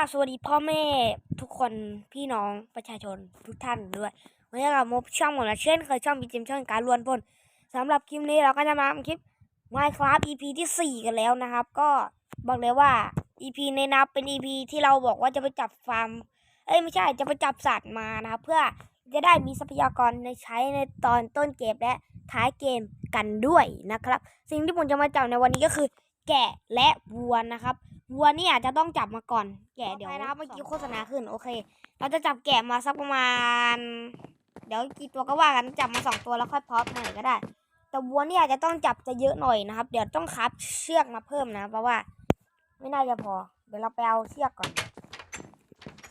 ราบสวัสดีพ่อแม่ทุกคนพี่น้องประชาชนทุกท่านด้วยวันนี้เรามบช่องผมและเช่นเคยช่องบีจิมช่องการล้วนพลสำหรับคลิปนี้เราก็จะมาทำคลิป Minecraft EP ที่ 4 กันแล้วนะครับ ก็บอกเลยว่า EP ในนับเป็น EP ที่เราบอกว่าจะไปจับฟาร์ม เอ้ยไม่ใช่จะไปจับสัตว์มานะครับเพื่อจะได้มีทรัพยากรในใช้ในตอนต้นเกมและท้ายเกมกันด้วยนะครับ สิ่งที่ผมจะมาจับในวันนี้ก็คือ แกะและวัวนะครับ วัวนี่อาจจะต้องจับมาก่อน แกะเดี๋ยวนะครับเมื่อกี้โฆษณาขึ้น โอเค เราจะจับแกะมาสักประมาณ เดี๋ยวกี่ตัวก็ว่ากันจับมาสองตัวแล้วค่อยเพาะใหม่ก็ได้ แต่วัวนี่อาจจะต้องจับจะเยอะหน่อยนะครับ เดี๋ยวต้องคับเชือกมาเพิ่มนะ เพราะว่า ไม่น่าจะพอ เดี๋ยวเราไปเอาเชือกก่อน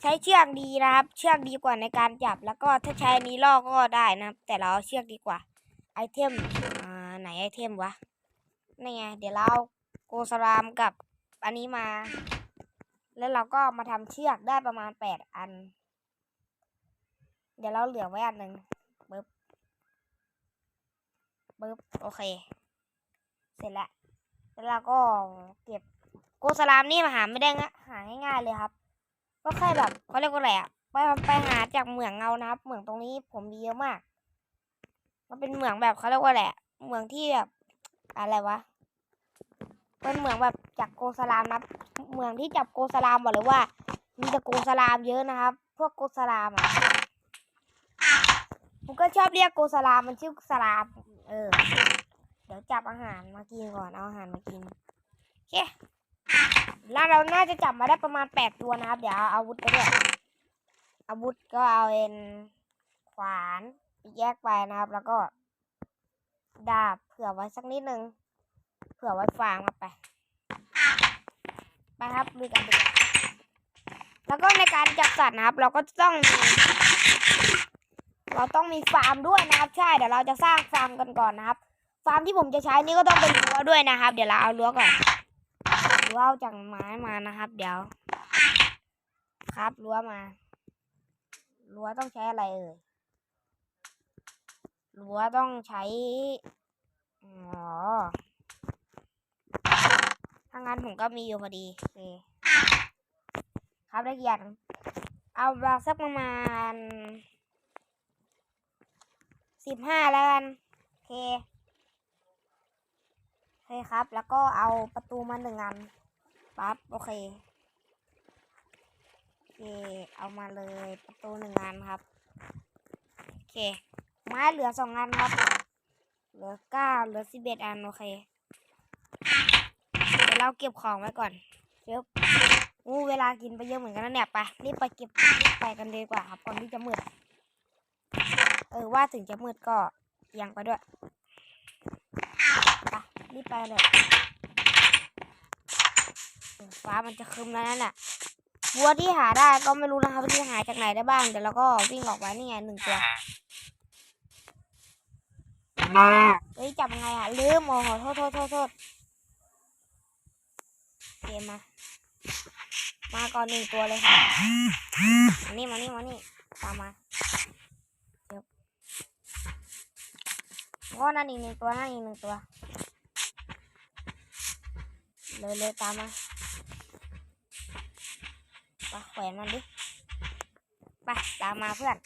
ใช้เชือกดีนะครับ เชือกดีกว่าในการจับ แล้วก็ถ้าใช้อันนี้ลอกก็ได้นะครับ แต่เราเอาเชือกดีกว่า ไอเทม อ่า ไหนไอเทมวะ นี่ไง เดี๋ยวเราเอาโกสรามกับ อันนี้มา แล้วเราก็มาทำเชือกได้ประมาณแปดอัน เดี๋ยวเราเหลือไว้อันหนึ่งปึ๊บปึ๊บโอเค เสร็จแล้วแล้วเราก็เก็บโกสลามนี่มาหาไม่ได้งะหาง่ายๆเลยครับ ก็แค่แบบเขาเรียกว่าอะไรอะไปไปหาจากเหมืองเงานะครับ เหมืองตรงนี้ผมมีเยอะมาก มันเป็นเหมืองแบบเขาเรียกว่าอะไรอะเหมืองที่แบบอะไรวะ เป็นเหมืองแบบจากโกสลามนะเหมืองที่จับโกสลามบอกเลยว่า มีแต่โกสลามเยอะนะครับ พวกโกสลามอะผมก็ชอบเรียกโกสลามมันชื่อสลาม เออ เดี๋ยวจับอาหารมากินก่อนเอาอาหารมากินโอเคแล้วเราน่าจะจับมาได้ประมาณแปดตัวนะครับ เดี๋ยวเอาอาวุธไปด้วยอาวุธก็เอาเป็นขวานแยกไปนะครับ แล้วก็ ดาบเผื่อไว้สักนิดนึง เผื่อไว้ฟาร์มครับไป ไปครับลุยกันดีกว่าแล้วก็ในการจับสัตว์นะครับ เราก็ต้องมีเราต้องมีฟาร์มด้วยนะครับ ใช่เดี๋ยวเราจะสร้างฟาร์มกันก่อนนะครับ ฟาร์มที่ผมจะใช้นี่ก็ต้องเป็นรั้วด้วยนะครับ เดี๋ยวเราเอารั้วก่อนรั้วเอาจากไม้มานะครับ เดี๋ยว ครับรั้วมารั้วต้องใช้อะไรเอ่ยรั้วต้องใช้ อ๋อางั้นผมก็มีอยู่พอดีโอเคครับได้กี่อย่างเอามาสักประมาณสิบห้าแล้วกันโอเคโอเคครับ แล้วก็เอาประตูมาหนึ่งอันปั๊บโอเคโอเค เอามาเลยประตูหนึ่งอันครับโอเคไม้เหลือสองอันครับ เหลือเก้าเหลือสิบเอ็ดอันโอเค เดี๋ยวเราเก็บของไว้ก่อนเดี๋ยวอู้เวลากินไปเยอะเหมือนกันนะเนี่ยไปรีบไปเก็บรีบไปกันดีกว่าครับก่อนที่จะมืดเออว่าถึงจะมืดก็เอียงไปด้วยไปรีบไปเลยเออฟ้ามันจะครึมแล้วนั่นแหละวัวที่หาได้ก็ไม่รู้นะครับว่าที่หาจากไหนได้บ้างเดี๋ยวเราก็วิ่งออกไปนี่ไงหนึ่งตัวเฮ้ยจับยังไงอะลืมโอ้โหโทษโทษโทษโทษ เกมมา มาก่อนหนึ่งตัวเลยค่ะมานี่มานี่มานี่ตามมาเดี๋ยวก็นั่นอีกหนึ่งตัวนั่นอีกหนึ่งตัว เลยเลยตามมาไปแขวนมันดิไปตามมาเพื่อน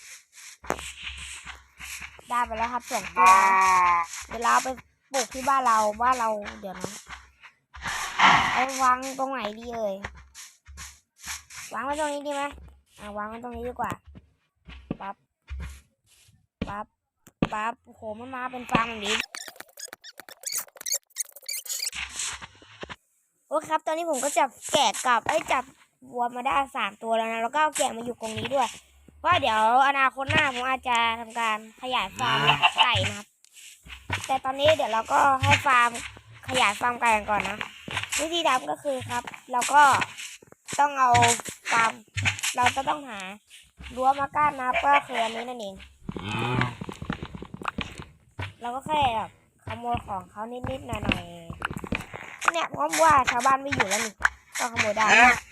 ได้ไปแล้วครับสองตัวเดี๋ยวเราไปปลูกที่บ้านเราบ้านเราเดี๋ยวนะ เอาวางตรงไหนดีเอ่ยวางไว้ตรงนี้ดีไหมอ่าวางไว้ตรงนี้ดีกว่าปั๊บปั๊บปั๊บโอ้โหมันมาเป็นฟางแบบนี้โอเคครับ ตอนนี้ผมก็จับแกะกับไอ้ยจับวัวมาได้สามตัวแล้วนะแล้วก็เอาแกะมาอยู่ตรงนี้ด้วยว่าเดี๋ยวอนาคตหน้าผมอาจจะทำการขยายฟาร์มไก่นะครับแต่ตอนนี้เดี๋ยวเราก็ให้ฟาร์มขยายฟาร์มไก่กันก่อนนะ วิธีทำก็คือครับ เราก็ต้องเอาฟาร์มเราจะต้องหารั้วมากั้นนะครับก็คืออันนี้นั่นเอง เราก็แค่แบบขโมยของเขานิดๆหน่อยๆเนี่ยเพราะว่าชาวบ้านไม่อยู่แล้วนี่ก็ขโมยได้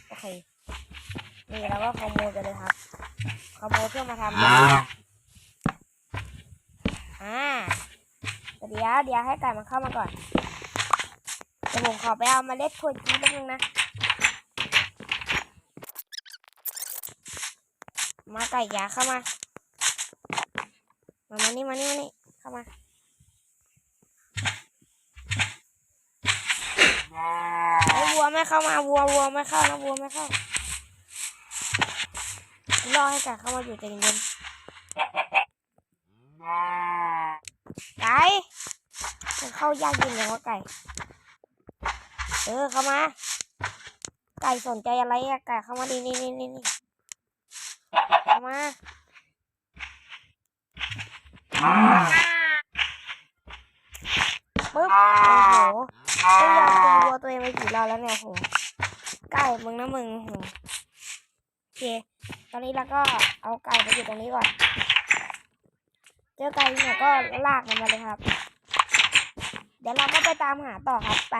โอเคนี่เราก็ขโมยกันเลยครับขโมยเพื่อมาทำอ่าแต่เดี๋ยวเดี๋ยวให้ไก่มันเข้ามาก่อน ผมขอไปเอามาเล็ดถั่วจีนหนึ่งนะ มาไก่ยาเข้ามา มามานี่มานี่มานี่เข้ามาไอ้วัวไม่เข้ามาวัววัวไม่เข้านะวัวไม่เข้ารอให้ไก่เข้ามาอยู่ใจเย็นไก่เข้ายากยิงเลยว่าไก่ ออเข้ามา ไก่สนใจอะไรอะไก่เข้ามาดีนี่นี่นี่นี่เข้ามาปึ๊บโอ้โหก็ยอมตีวัวตัวเองไปกี่รอบแล้วเนี่ยโหไก่มึงนะมึงโหโอเคตอนนี้เราก็เอาไก่ไปอยู่ตรงนี้ก่อนเจอไก่เนี่ยก็ลากมันมาเลยครับ เดี๋ยวเราก็ไปตามหาต่อครับไป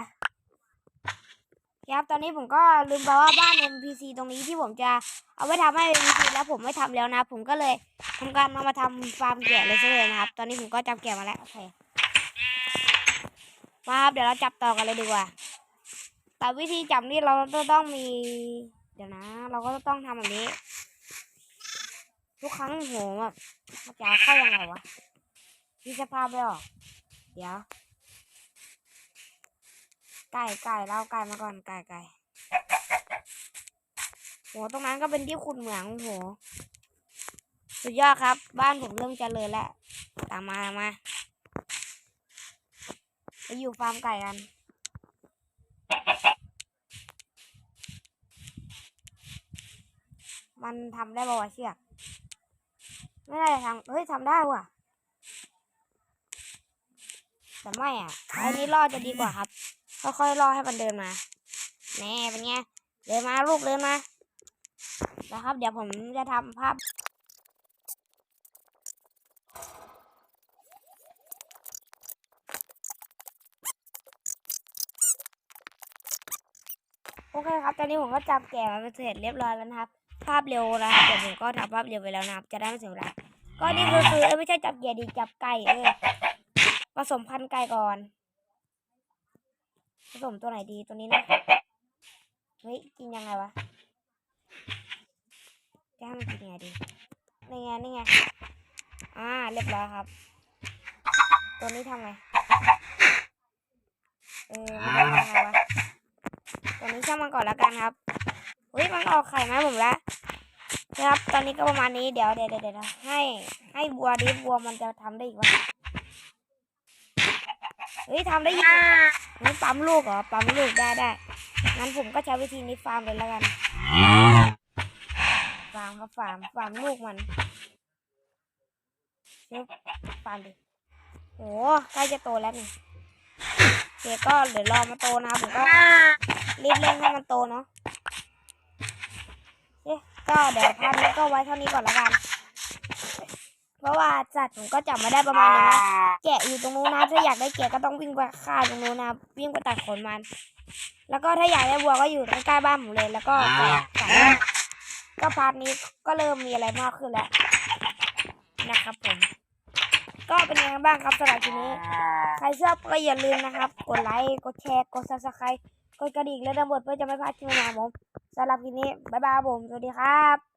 ครับ ตอนนี้ผมก็ลืมไปว่าบ้าน NPC ตรงนี้ที่ผมจะเอาไว้ทำให้ NPC แล้วผมไม่ทำแล้วนะ ผมก็เลยทำการมามาทำฟาร์มแกะเลยซะเลยนะครับ ตอนนี้ผมก็จับแกะมาแล้วโอเคมาครับเดี๋ยวเราจับต่อกันเลยดีกว่า แต่วิธีจับนี่เราจะต้องมี เดี๋ยวนะ เราก็ต้องทำแบบนี้ ทุกครั้งโหแบบมันจะเข้ายังไงวะมีสภาพไม่ออก เดี๋ยว ไก่ไก่เล่าไก่มาก่อนไก่ไก่โหตรงนั้นก็เป็นที่ขุดเหมืองโหสุดยอดครับ บ้านผมเริ่มเจริญแล้วตามมามาไปอยู่ฟาร์มไก่กันมันทำได้ป่วะเชือกไม่ได้ทำเฮ้ยทำได้ว่ะแต่ไม่อะอันนี้รอดจะดีกว่าครับ ค่อยๆรอให้มันเดินมาแน่เป็นไงเดินมาลูกเดินมานะครับ เดี๋ยวผมจะทำภาพโอเคครับ ตอนนี้ผมก็จับแกะมาเป็นเสร็จเรียบร้อยแล้วนะครับ ภาพเร็วนะครับเดี๋ยวผมก็ทำภาพเร็วไปแล้วนะครับ จะได้ไม่เสียเวลา ก็นี่คือคืออไม่ใช่จับแกะดิจับไก่เออผสมพันธุ์ไก่ก่อน ผสมตัวไหนดีตัวนี้นะเฮ้ยกินยังไงวะจะให้มันกินยังไงดีนี่ไงนี่ไงอ่าเรียบร้อยครับ ตัวนี้ทำไงเออมันทำไงวะตัวนี้ช่างมันก่อนแล้วกันครับเฮ้ยมันออกไข่มาให้ผมล้วนะครับ ตอนนี้ก็ประมาณนี้เดี๋ยวเดี๋ยวเดี๋ยวเดี๋ยวให้ให้บัวดิบัวมันจะทำได้อีกวะ เฮ้ยทำได้อีกงั้นปั๊มลูกเหรอ ปั๊มลูกได้ได้ งั้นผมก็ใช้วิธีนี้ฟาร์มเลยแล้วกัน ฟาร์มครับฟาร์ม ฟาร์มลูกมันเชฟฟาร์มดิโอ้ใกล้จะโตแล้วนี่โอเคก็เดี๋ยวรอมาโตนะผมก็รีบเร่งให้มันโตเนาะเอ๊ะก็เดี๋ยวพาร์ทนี้ก็ไว้เท่านี้ก่อนละกัน เพราะว่าจัดผมก็จับมาได้ประมาณนี้นะแกะอยู่ตรงนู้นนะ ถ้าอยากได้แกะก็ต้องวิ่งไปฆ่าตรงนู้นนะวิ่งไปตัดขนมัน แล้วก็ถ้าอยากได้วัวก็อยู่ใกล้ๆบ้านผมเลย แล้วก็แกะไก่ก็พาร์ทนี้ก็เริ่มมีอะไรมากขึ้นแล้วนะครับผม ก็เป็นยังไงบ้างครับสำหรับทีนี้ ใครชอบก็อย่าลืมนะครับ กดไลค์ กดแชร์ กดซับสไครต์กดกระดิ่งและดังบดเพื่อจะไม่พลาดคลิปใหม่ๆของผมสำหรับคลิปนี้ บ๊ายบายครับผม สวัสดีครับ